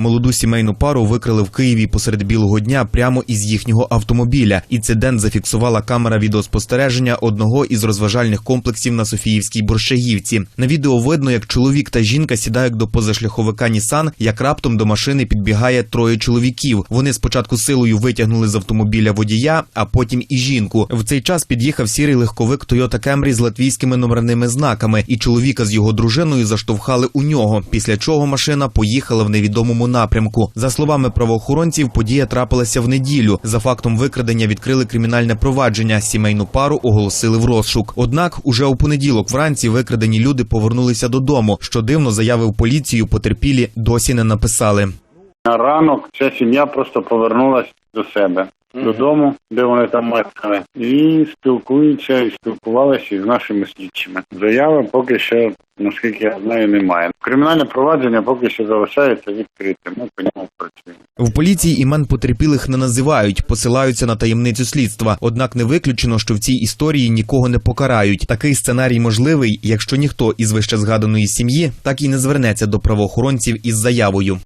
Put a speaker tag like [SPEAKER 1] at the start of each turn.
[SPEAKER 1] Молоду сімейну пару викрили в Києві посеред білого дня прямо із їхнього автомобіля. Інцидент зафіксувала камера відеоспостереження одного із розважальних комплексів на Софіївській Борщагівці. На відео видно, як чоловік та жінка сідають до позашляховика Нісан, як раптом до машини підбігає троє чоловіків. Вони спочатку силою витягнули з автомобіля водія, а потім і жінку. В цей час під'їхав сірий легковик Toyota Camry з латвійськими номерними знаками, і чоловіка з його дружиною заштовхали у нього. Після чого машина поїхала в невідомому напрямку. За словами правоохоронців, подія трапилася в неділю. За фактом викрадення відкрили кримінальне провадження. Сімейну пару оголосили в розшук. Однак, уже у понеділок вранці викрадені люди повернулися додому. Що дивно, заявив поліцію потерпілі досі не написали.
[SPEAKER 2] На ранок ця сім'я просто повернулася до себе додому, де вони там мешкали, і спілкуються і спілкувалися із нашими слідчими. Заяви поки що, наскільки я знаю, немає. Кримінальне провадження поки що залишається відкритим. Ми по ньому працюємо.
[SPEAKER 1] В поліції імен потерпілих не називають, посилаються на таємницю слідства. Однак не виключено, що в цій історії нікого не покарають. Такий сценарій можливий, якщо ніхто із вище згаданої сім'ї так і не звернеться до правоохоронців із заявою.